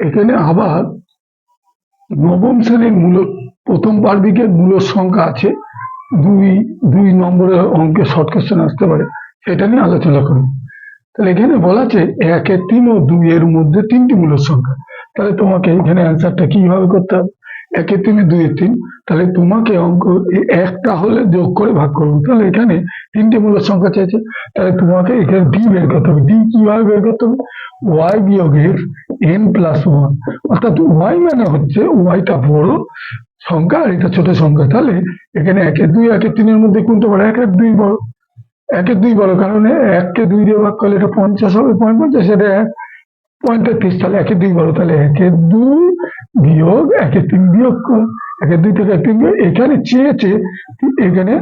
এখানে আবার নবম শ্রেণির মূল, প্রথম পার্বিকের মূলর সংখ্যা আছে দুই দুই নম্বরের অঙ্কে শর্ট কোশ্চেন আসতে পারে, সেটা নিয়ে আলোচনা করি তাহলে এখানে বলা আছে একের তিন ও দুই এর মধ্যে তিনটি মূলর সংখ্যা। তাহলে তোমাকে এখানে অ্যান্সারটা কীভাবে করতে হবে? একের তিনে দুইয়ের তিন, তাহলে তোমাকে অঙ্ক একটা হলে যোগ করে ভাগ করব তাহলে এখানে তিনটে মূলর সংখ্যা চাইছে, তাহলে তোমাকে এখানে ডি বের করতে হবে। ডি কীভাবে বের করতে হবে? ওয়াই বিয়োগ এক্স এন প্লাস ওয়ান অর্থাৎ ওয়াই মানে হচ্ছে ওয়াইটা বড় সংখ্যা, আর এটা ছোট সংখ্যা। তাহলে এখানে একের দুই একের তিনের মধ্যে কোনটা বড় একের দুই বড়। একের দুই বড় কারণ এককে দুই দিয়ে ভাগ করলে এটা পঞ্চাশ হবে। পয়েন্ট পঞ্চাশ এটা এক পয়েন্ট তাহলে একের দুই বড়। তাহলে একের দুই বিয়োগ একের তিন বিয়োগ কর। একের দুই থেকে এক তিন বিয়োগ। এখানে চেয়েছে এখানে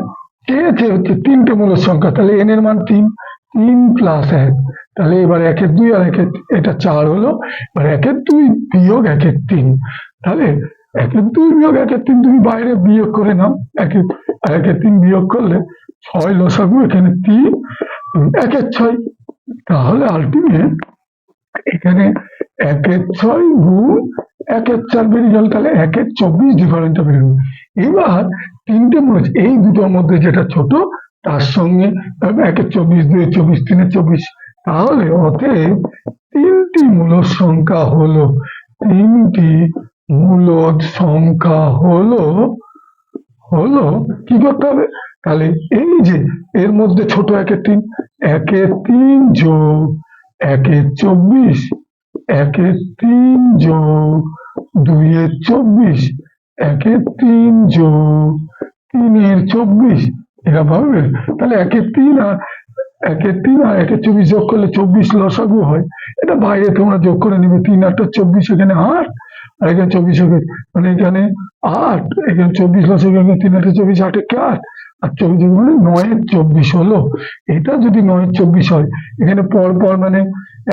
চেয়েছে হচ্ছে তিনটে মূলের সংখ্যা। তাহলে এন এর মান তিন। তিন প্লাস এক। তাহলে এবার একের দুই আর একের এটা চার হলো এবার একের দুই বিয়োগ একের তিন তাহলে একের দুই বিয়োগ একের তিন তুমি বাইরে বিয়োগ করে নাও একের আর একের তিন বিয়োগ করলে ছয় লসাগু এখানে তিন একের ছয় তাহলে আলটিমেট এখানে একের ছয় গুণ একের চার বেরিয়ে গেল তাহলে একের চব্বিশ ডিফারেন্সটা বেরিয়ে গেল এবার তিনটে মনে হচ্ছে এই দুটোর মধ্যে যেটা ছোট তার সঙ্গে একের চব্বিশ দুই চব্বিশ তিনের চব্বিশ তাহলে অতএব তিনটি মূলদ সংখ্যা হলো, তিনটি মূলদ সংখ্যা হলো হলো কি করতে হবে? তাহলে এই যে এর মধ্যে ছোট একের তিন একের তিন যোগ একের চব্বিশ, একে তিন যোগ দুইয়ের চব্বিশ, একে তিন যোগ, তিনের চব্বিশ এরকম হবে তাহলে একে তিন আর একের তিন আর একের চব্বিশ যোগ করলে চব্বিশ লসাগু হয়। এটা বাইরে তোমরা যোগ করে নিবে। তিন আটটা চব্বিশ, এখানে আট, আর এখানে চব্বিশ হবে মানে এখানে আট, এখানে চব্বিশ লসাগু তিন আটটা চব্বিশ, আটে কে আট? আর চব্বিশ মানে নয়ের চব্বিশ হলো। এটা যদি নয়ের চব্বিশ হয়, এখানে পর পর মানে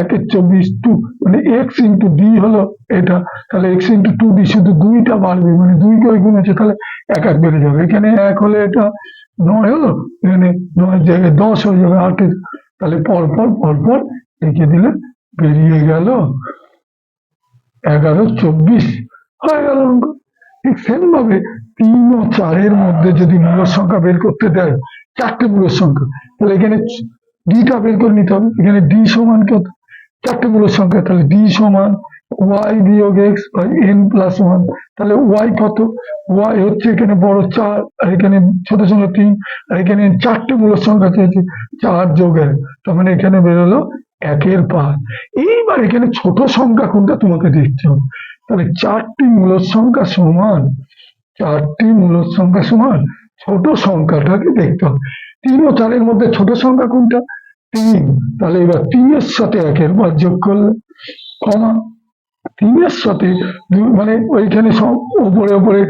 একের চব্বিশ টু মানে এক্স ইন্টু ডি হলো এটা। তাহলে এক্স ইন্টু টু ডি শুধু দুইটা বাড়বে। মানে দুই করে গুণ আছে তাহলে এক এক বেড়ে যাবে। এখানে এক হলে এটা নয় হলো? এখানে নয় জায়গায় দশ হয়ে যাবে আটের তাহলে পর পর পর পর রেখে দিলে বেরিয়ে গেল এগারো চব্বিশ। হয়ে গেল অঙ্ক। ঠিক সেম ভাবে তিন ও চারের মধ্যে যদি মূলর সংখ্যা বের করতে দেয়, চারটে মূলর সংখ্যা, তাহলে এখানে ডিটা বের করে নিতে হবে। এখানে ডি সমান কত? চারটে মূলর সংখ্যা, তাহলে ডি সমান ওয়াই বিয়োগ X by N plus one তাহলে ওয়াই কত? ওয়াই হচ্ছে এখানে বড় চার, আর এখানে ছোট সংখ্যা তিন, আর এখানে চারটে মূল সংখ্যা চেয়েছে চার যোগ এক তার মানে এখানে বেরোলো একের পাঁচ। এইবার এখানে ছোট সংখ্যা কোনটা তোমাকে দেখতে হবে? তাহলে চারটি মূল সংখ্যা সমান, চারটি মূলদ সংখ্যা সমান ছোট সংখ্যাটাকে দেখতে হবে। তিন ও চারের মধ্যে ছোট সংখ্যা কোনটা? তিন। তাহলে এবার তিনের সাথে একের বার যোগ করলে, কমা তিনের সাথে মানে ওইখানে সব ওপরে ওপরে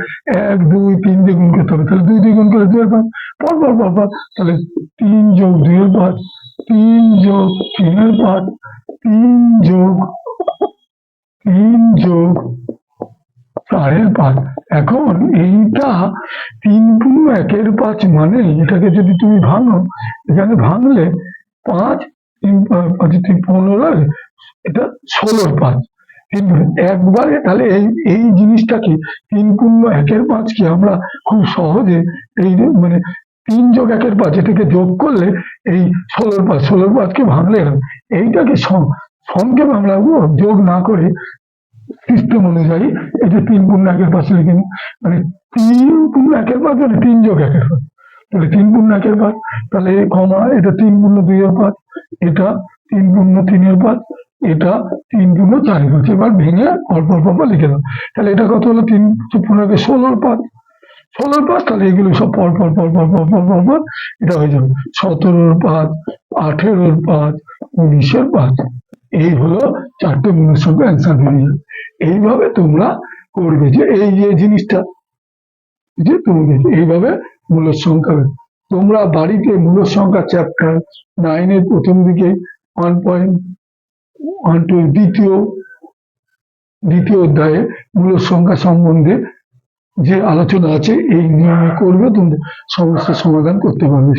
এক, দুই, তিন দিয়ে গুণ করতে হবে। তাহলে দুই দিয়ে গুণ করে দুইয়ের পাঁচ, পর পর তাহলে তিন যোগ দুইয়ের পাঁচ, তিন যোগ তিনের পাঁচ, তিন যোগ তিন যোগ চারের পাঁচ। এখন এইটা তিন পূর্ণ একের পাঁচ মানে এটাকে যদি তুমি ভাঙো, এখানে ভাঙলে পাঁচ পনেরো, এটা ষোলোর পাঁচ। একবারে তাহলে এই এই জিনিসটাকে তিন পূর্ণ একের পাঁচ পাঁচকে আমরা খুব সহজে এই মানে তিন যোগ একের পাঁচ এটাকে যোগ করলে এই ষোলোর পাঁচ, ষোলোর পাঁচকে ভাঙলে এইটাকে সংক্ষেপে আমরা যোগ না করে সিস্টেম অনুযায়ী এই যে তিন পূর্ণ একের পাঁচ লিখে। মানে তিন পূর্ণ একের পাঁচ মানে তিন যোগ একের পাঁচ তাহলে তিন পূর্ণ একের পাঁচ, তাহলে কমা এটা তিন পূর্ণ দুইয়ের পাঁচ, এটা তিন পূর্ণ তিনের পাঁচ এটা তিন পূর্ণ চারের পাঁচ এবার ভেঙে অল্প অল্প অল্প লিখে দাও তাহলে এটা কত হলো? তিন পনেরো ষোলোর পাঁচ। ষোলোর পাঁচ, তাহলে এগুলো সব পর পর পর পর পর পর পর পর এটা হয়ে যাবে। সতেরোর পাঁচ আঠেরোর পাঁচ উনিশের পাঁচ। এই হলো চারটে মূলের সঙ্গে অ্যান্সার বেরিয়ে যাবে এইভাবে তোমরা করবে যে এই যে জিনিসটা যে তুমি এইভাবে মূলের সংখ্যা তোমরা বাড়িতে মূলের সংখ্যা চ্যাপ্টার নাইনের প্রথম দিকে ওয়ান পয়েন্ট দ্বিতীয় দ্বিতীয় অধ্যায়ে মূল সংখ্যা সম্বন্ধে যে আলোচনা আছে, এই নিয়মে করবে, তুমি সমস্ত সমাধান করতে পারবে।